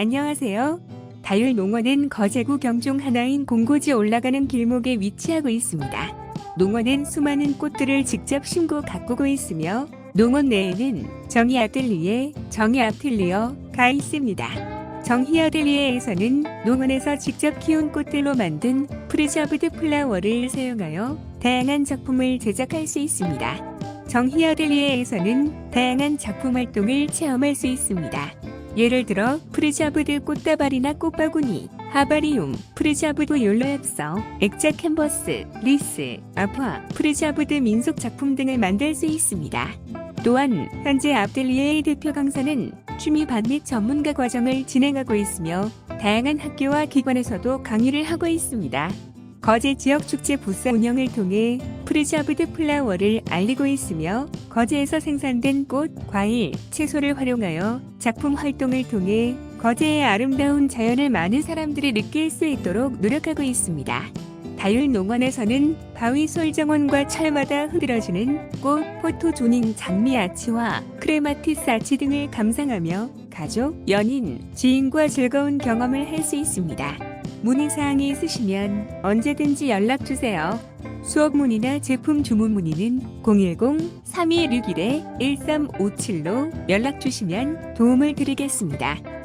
안녕하세요. 다율 농원은 거제구 경중 하나인 공고지 올라가는 길목에 위치하고 있습니다. 농원은 수많은 꽃들을 직접 심고 가꾸고 있으며 농원 내에는 정희 아틀리에, 정희 아틀리어가 있습니다. 정희 아틀리에에서는 농원에서 직접 키운 꽃들로 만든 프리저브드 플라워를 사용하여 다양한 작품을 제작할 수 있습니다. 정희 아틀리에에서는 다양한 작품 활동을 체험할 수 있습니다. 예를 들어 프리자브드 꽃다발이나 꽃바구니, 하바리움, 프리자브드 욜로엽서, 액자 캔버스, 리스, 아파, 프리자브드 민속 작품 등을 만들 수 있습니다. 또한 현재 앞델리에의 대표 강사는 취미 반 및 전문가 과정을 진행하고 있으며 다양한 학교와 기관에서도 강의를 하고 있습니다. 거제 지역 축제 부스 운영을 통해 프리자브드 플라워를 알리고 있으며 거제에서 생산된 꽃, 과일, 채소를 활용하여 작품 활동을 통해 거제의 아름다운 자연을 많은 사람들이 느낄 수 있도록 노력하고 있습니다. 다율 농원에서는 바위 솔정원과 철마다 흐드러지는 꽃, 포토 조닝 장미 아치와 크레마티스 아치 등을 감상하며 가족, 연인, 지인과 즐거운 경험을 할 수 있습니다. 문의사항이 있으시면 언제든지 연락주세요. 수업 문의나 제품 주문 문의는 010-3261-1357로 연락 주시면 도움을 드리겠습니다.